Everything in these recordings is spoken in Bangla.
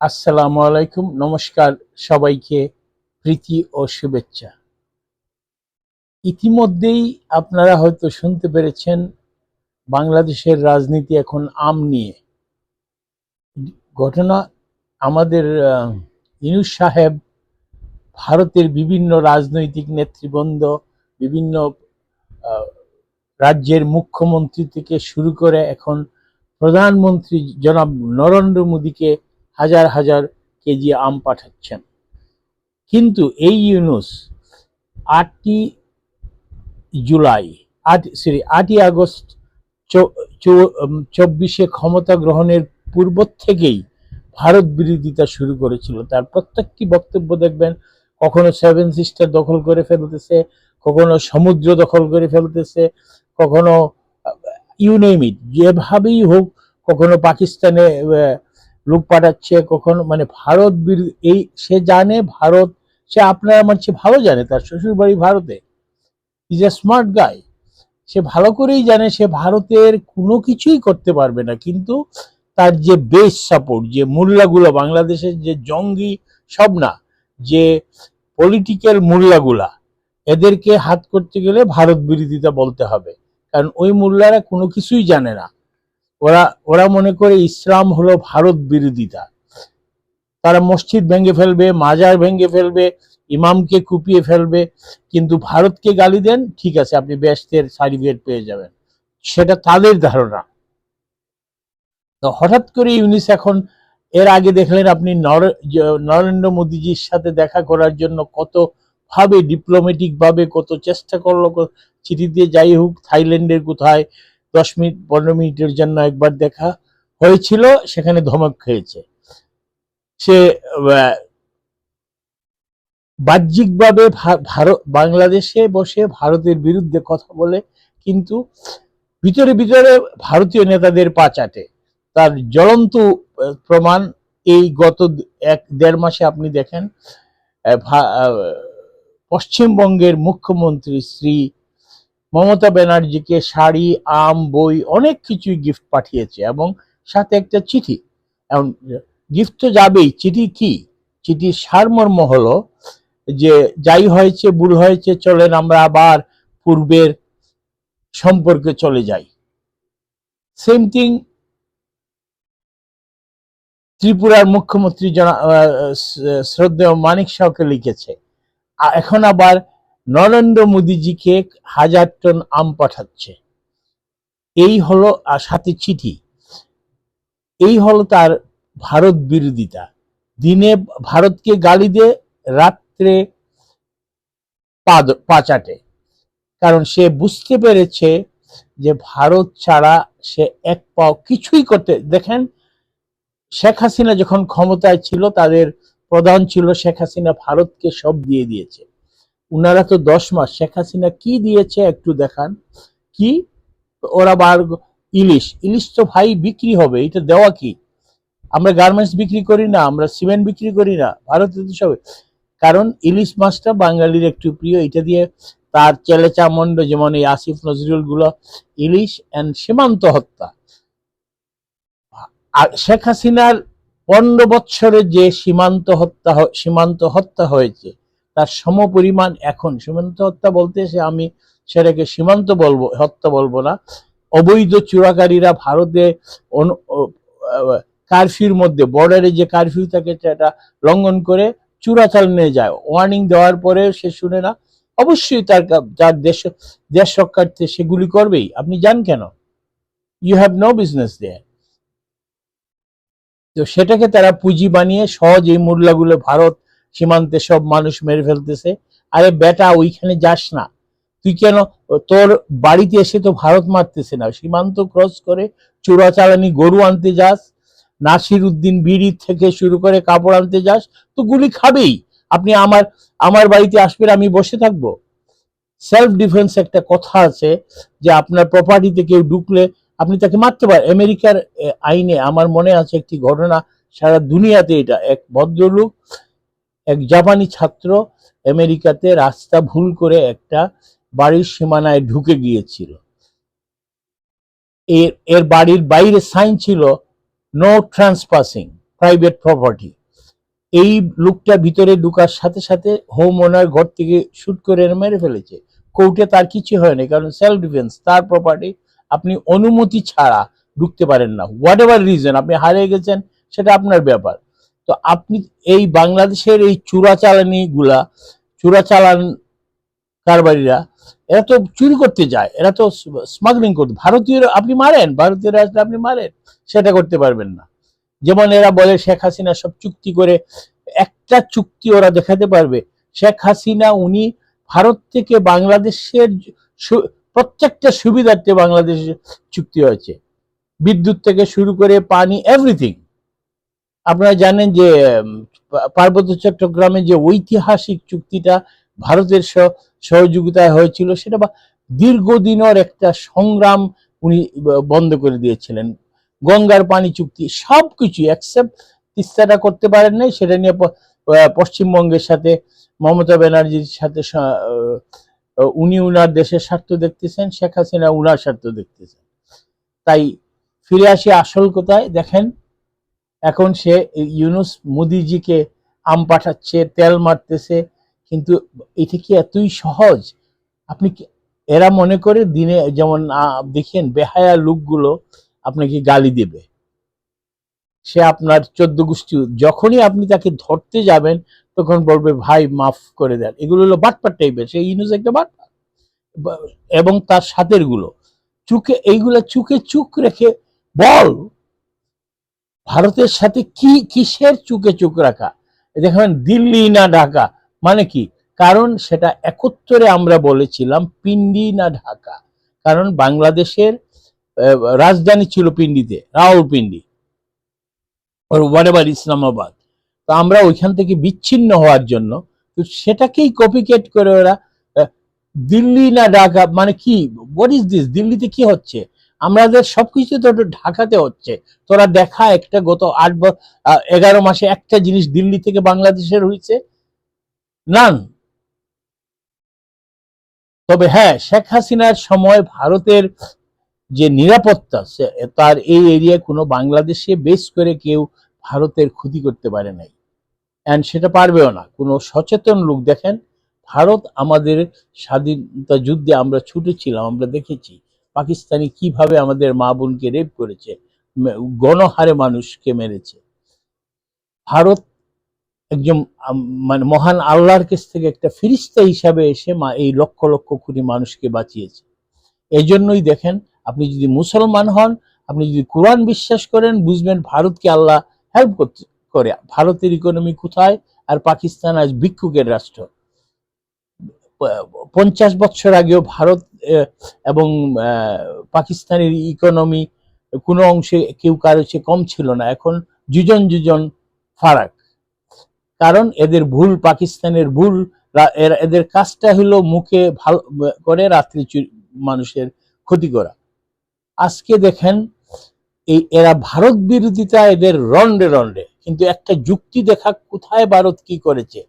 আসসালামু আলাইকুম, নমস্কার সবাইকে, প্রীতি ও শুভেচ্ছা। ইতিমধ্যেই আপনারা হয়তো শুনতে পেরেছেন, বাংলাদেশের রাজনীতি এখন আম নিয়ে। ঘটনা আমাদের ইনুস সাহেব, ভারতের বিভিন্ন রাজনৈতিক নেতৃবৃন্দ, বিভিন্ন রাজ্যের মুখ্যমন্ত্রী থেকে শুরু করে এখন প্রধানমন্ত্রী জনাব নরেন্দ্র মোদীকে হাজার হাজার কেজি আম পাঠাচ্ছেন। কিন্তু এই ইউনুস আটটি জুলাই, আট সরি আটই আগস্ট চব্বিশে ক্ষমতা গ্রহণের পূর্ব থেকেই ভারত বিরোধিতা শুরু করেছিল। তার প্রত্যেকটি বক্তব্য দেখবেন, কখনো সেভেন সিস্টার দখল করে ফেলতেছে, কখনো সমুদ্র দখল করে ফেলতেছে, কখনো ইউনেমিট যেভাবেই হোক, কখনো পাকিস্তানে লোক পাঠাচ্ছে কখনো মানে ভারত এই সে জানে ভারত, সে আপনার আমার চেয়ে ভালো জানে, তার শ্বশুর বাড়ি ভারতে। ইজ এ স্মার্ট গাই সে ভালো করেই জানে, সে ভারতের কোনো কিছুই করতে পারবে না, কিন্তু তার যে বেস সাপোর্ট যে মূল্যগুলো বাংলাদেশের যে জঙ্গি সব না, যে পলিটিক্যাল মূল্যগুলা এদেরকে হাত করতে গেলে ভারত বিরোধিতা বলতে হবে। কারণ ওই মোল্লারা কোনো কিছুই জানে না। ওরা ওরা মনে করে ইসলাম হলো ভারত বিরোধিতা। তারা মসজিদ ভেঙে ফেলবে, মাজার ভেঙে ফেলবে, ইমামকে কুপিয়ে ফেলবে, কিন্তু ভারতকে গালি দেন, ঠিক আছে, আপনি ব্যস্তের সার্টিফিকেট পেয়ে যাবেন। সেটা তাদের ধারণা। তো হঠাৎ করে ইউনিস এখন এর আগে দেখলেন আপনি নর- নরেন্দ্র মোদীজির সাথে দেখা করার জন্য কত ভাবে ডিপ্লোম্যাটিক ভাবে কত চেষ্টা করল চিঠি দিয়ে যাই হোক, থাইল্যান্ডের কোথায় দশ মিনিট, পনেরো মিনিটের জন্য একবার দেখা হয়েছিল, সেখানে ধমক খেয়েছে। সে বাহ্যিকভাবে ভারত বাংলাদেশে বসে ভারতের বিরুদ্ধে কথা বলে, কিন্তু ভিতরে ভিতরে ভারতীয় নেতাদের পা চাটে। তার জ্বলন্ত প্রমাণ এই গত এক, দেড় মাসে আপনি দেখেন পশ্চিমবঙ্গের মুখ্যমন্ত্রী শ্রী মমতা ব্যানার্জিকে শাড়ি, আম, বই অনেক কিছুই গিফট পাঠিয়েছে এবং সাথে একটা চিঠি। এখন গিফট তো যাবেই, চিঠি কি? চিঠির সারমর্ম হলো যে, যাই হয়েছে, ভুল হয়েছে, চলেন আমরা আবার পূর্বের সম্পর্কে চলে যাই। সেম থিং ত্রিপুরার মুখ্যমন্ত্রী জনা শ্রদ্ধেয় মানিক শাহকে লিখেছে। এখন আবার নরেন্দ্র মোদীজিকে হাজার টন আম পাঠাচ্ছে। এই হলো আর সাথে চিঠি। এই হলো তার ভারত বিরোধিতা। দিনে ভারতকে গালি দে, রাত্রে পা দ- পা চাটে কারণ সে বুঝতে পেরেছে যে ভারত ছাড়া সে এক পাও কিছুই করতে, দেখেন, শেখ হাসিনা যখন ক্ষমতায় ছিল, তাদের প্রধান ছিল শেখ হাসিনা, ভারতকে সব দিয়ে দিয়েছে। উনারা তো দশ মাস, শেখ হাসিনা কি দিয়েছে একটু দেখান। কি? ওরা বার, ইলিশ ইলিশ তো ভাই বিক্রি হবে, এটা দেওয়া কি? আমরা গার্মেন্টস বিক্রি করি না, আমরা সিমেন্ট বিক্রি করি না, ভারতে তো সব কারণ ইলিশ মাছটা বাঙালির একটু প্রিয়, এটা দিয়ে তার চেলে চামন্ড যেমন এই আসিফ নজরুলগুলো, ইলিশ অ্যান্ড সীমান্ত হত্যা। শেখ হাসিনার পনেরো বৎসরে যে সীমান্ত হত্যা সীমান্ত হত্যা হয়েছে তার সম সমপরিমাণ এখন। সীমান্ত হত্যা বলতে সে আমি সেটাকে সীমান্ত বলব, হত্যা বলব না। অবৈধ চোরাকারীরা ভারতে কারফিউর মধ্যে বর্ডারে যে কারফিউ থাকে সেটা লঙ্ঘন করে চূড়াচাল নিয়ে যায়। ওয়ার্নিং দেওয়ার পরে সে শুনে না। অবশ্যই তার যার দেশ দেশ রক্ষার্থে সেগুলি করবেই। আপনি যান কেন? You have no business there তো সেটাকে তারা পুঁজি বানিয়ে সহজ এই মূল্যগুলো ভারত সীমান্তে সব মানুষ মেরে ফেলতেছে। আরে বেটা, ওইখানে যাস না। তুই কেন? তোর বাড়িতে এসে তো ভারত মারতেছে না। সীমান্ত ক্রস করে চোরাচালানি গরু আনতে যাস, নাসির উদ্দিন বিড়ি থেকে শুরু করে কাপড় আনতে যাস, তো গুলি খাবেই। আপনি আমার আমার বাড়িতে আসবেন, আমি বসে থাকব। সেলফ ডিফেন্স একটা কথা আছে যে আপনার প্রপার্টিতে কেউ ঢুকলে আপনি তাকে মারতে পারেন। আমেরিকার আইনে আমার মনে আছে একটি ঘটনা সারা দুনিয়াতে এটা। এক ভদ্রলোক এক জাপানি ছাত্র আমেরিকাতে রাস্তা ভুল করে একটা বাড়ির সীমানায় ঢুকে গিয়েছিল। এর এর বাড়ির বাইরে সাইন ছিল নো ট্রান্সপাসিং প্রাইভেট প্রপার্টি এই লোকটা ভিতরে ঢুকার সাথে সাথে হোম ওনার ঘর থেকে শুট করে মেরে ফেলেছে। কোর্টে তার কিছু হয়নি, কারণ সেলফ ডিফেন্স তার প্রপার্টি আপনি অনুমতি ছাড়া ঢুকতে পারেন না। হোয়াট এভার রিজন আপনি হারিয়ে গেছেন, সেটা আপনার ব্যাপার। তো আপনি এই বাংলাদেশের এই চোরাচালানি গুলা চোরাচালান কারবারিরা এরা তো চুরি করতে যায়, এরা তো স্মাগলিং করতে, ভারতীয় আপনি মারেন ভারতীয়রা আসলে আপনি মারেন, সেটা করতে পারবেন না। যেমন এরা বলে শেখ হাসিনা সব চুক্তি করে, একটা চুক্তি ওরা দেখাতে পারবে, শেখ হাসিনা উনি ভারত থেকে বাংলাদেশের প্রত্যেকটা সুবিধার্থে বাংলাদেশের চুক্তি হয়েছে। বিদ্যুৎ থেকে শুরু করে পানি এভরিথিং আপনারা জানেন যে পার্বত্য চট্টগ্রামে যে ঐতিহাসিক চুক্তিটা ভারতের সহ- সহযোগিতায় হয়েছিল, সেটা বা, দীর্ঘদিনের একটা সংগ্রাম উনি বন্ধ করে দিয়েছিলেন। গঙ্গার পানি চুক্তি সবকিছু অ্যাকসেপ্ট তিস্তাটা করতে পারেন নাই, সেটা নিয়ে পশ্চিমবঙ্গের সাথে, মমতা ব্যানার্জির সাথে উনি উনার দেশের স্বার্থ দেখতেছেন, শেখ হাসিনা উনার স্বার্থ দেখতেছেন। তাই ফিরে আসি আসল কোথায়, দেখেন এখন সে ইউনুস মোদিজিকে আম পাঠাচ্ছে, তেল মারতেছে, কিন্তু এটা কি এতই সহজ? আপনি এরা মনে করে দিনে যেমন দেখেন বেহায়া লোকগুলো আপনাকে গালি দেবে। সে আপনার চোদ্দ গোষ্ঠী, যখনই আপনি তাকে ধরতে যাবেন, তখন বলবে, ভাই, মাফ করে দেন। এগুলো হলো বাটপার টাইপের, সে ইউনুস একটা বাটপার। এবং তার সাথেরগুলো। চুকে, এইগুলো চুকে চুক রেখে বল ভারতের সাথে কি, কিসের চুকে চুক রাখা? দেখবেন দিল্লি না ঢাকা মানে কি? কারণ সেটা একত্তরে আমরা বলেছিলাম পিন্ডি না ঢাকা। কারণ বাংলাদেশের রাজধানী ছিল পিন্ডিতে রাওলপিন্ডি ওর ওয়ারেভার ইসলামাবাদ। তো আমরা ওইখান থেকে বিচ্ছিন্ন হওয়ার জন্য, তো সেটাকেই কপিকেট করে ওরা দিল্লি না ঢাকা মানে কি? হোয়াট দিস দিল্লিতে কি হচ্ছে? আমাদের সবকিছু তো ঢাকাতে হচ্ছে। তোরা দেখা একটা গত আট এগারো মাসে একটা জিনিস দিল্লি থেকে বাংলাদেশের হয়েছে নান তবে হ্যাঁ শেখ হাসিনার সময় ভারতের যে নিরাপত্তা তার এই এরিয়ায় কোনো বাংলাদেশে বেস করে কেউ ভারতের ক্ষতি করতে পারে নাই। অ্যান্ড সেটা পারবেও না। কোনো সচেতন লোক দেখেন, ভারত আমাদের স্বাধীনতা যুদ্ধে আমরা ছুটেছিলাম, আমরা দেখেছি। পাকিস্তানি কীভাবে আমাদের মা বোনকে রেপ করেছে গণহারে মানুষকে মেরেছে। ভারত একজন মানে মহান আল্লাহর কাছ থেকে একটা ফিরিস্তা হিসাবে এসে মা, এই লক্ষ লক্ষ কোটি মানুষকে বাঁচিয়েছে। এই জন্যই দেখেন, আপনি যদি মুসলমান হন, আপনি যদি কোরআন বিশ্বাস করেন, বুঝবেন ভারতকে আল্লাহ হেল্প করতে, করে। ভারতের ইকোনমি কোথায়? আর পাকিস্তান আজ ভিক্ষুকের রাষ্ট্র। পঞ্চাশ বছর আগেও ভারত এবং পাকিস্তানের ইকোনমি কোনো অংশে কেউ কারও চেয়ে কম ছিল না। এখন যুজন যুজন ফারাক। কারণ এদের ভুল, পাকিস্তানের ভুল এদের কাজটা হলো মুখে ভালো, করে রাত্রি মানুষের ক্ষতি করা। আজকে দেখেন, এই, এরা ভারত বিরোধিতা এদের রন্ডে রন্ডে কিন্তু একটা যুক্তি দেখা কোথায় ভারত কি করেছে?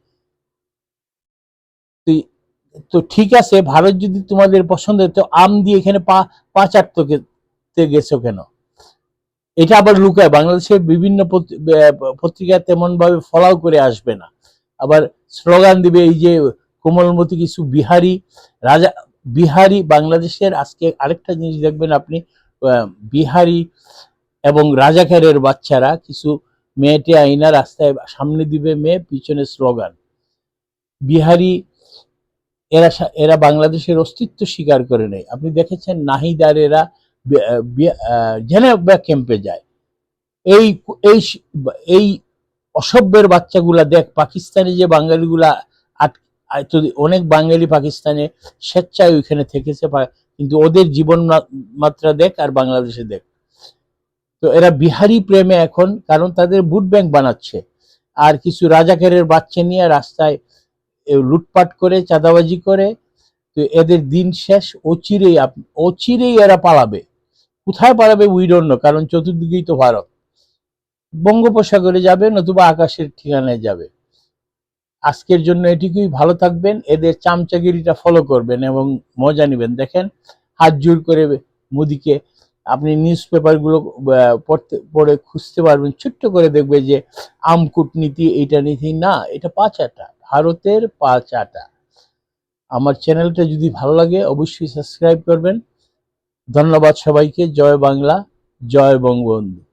তো ঠিক আছে, ভারত যদি তোমাদের পছন্দ তো আম দিয়ে এখানে পা পা চাটতে গেছো কেন? এটা আবার লুকায়, বাংলাদেশের বিভিন্ন পত্র- পত্রিকা তেমন ভাবে ফলাও করে আসবে না। আবার স্লোগান দিবে, এই যে কোমলমতি কিছু বিহারি, রাজা, বিহারি, বাংলাদেশের আজকে আরেকটা জিনিস দেখবেন আপনি বিহারি এবং রাজাকারের বাচ্চারা, কিছু মেয়েটে আইনা রাস্তায় সামনে দিবে মেয়ে, পিছনে স্লোগান। বিহারি এরা এরা বাংলাদেশের অস্তিত্ব স্বীকার করে নেই আপনি দেখেছেন নাহিদার এরা জেনেভা ক্যাম্পে যায়। এই এই এই অসভ্যের বাচ্চাগুলা দেখ, পাকিস্তানে যে বাঙালিগুলা অনেক বাঙালি পাকিস্তানে স্বেচ্ছায় ওইখানে থেকেছে কিন্তু ওদের জীবন মাত্রা দেখ আর বাংলাদেশে দেখ। তো এরা বিহারি প্রেমে এখন, কারণ তাদের ভোট ব্যাংক বানাচ্ছে। আর কিছু রাজাকারের বাচ্চা নিয়ে রাস্তায় লুটপাট করে, চাঁদাবাজি করে, তো এদের দিন শেষ অচিরেই অচিরেই এরা পালাবে। কোথায় পালাবে উই ডোন্ট নো কারণ চতুর্দিকেই তো ভারত। বঙ্গোপসাগরে যাবে নতুবা আকাশের ঠিকানায় যাবে। আজকের জন্য এটুকুই, ভালো থাকবেন, এদের চামচাগিরিটা ফলো করবেন এবং মজা নেবেন। দেখেন, হাত জোর করে মোদিকে আপনি নিউজ পেপারগুলো পড়তে, পড়ে খুঁজতে পারবেন, ছোট্ট করে দেখবে যে, আম কূটনীতি, এইটা নীতি, না, এটা পাঁচাটা ভারতের পাঁচাটা আমার চ্যানেলটা যদি ভালো লাগে, অবশ্যই সাবস্ক্রাইব করবেন। ধন্যবাদ সবাইকে। জয় বাংলা, জয় বঙ্গবন্ধু।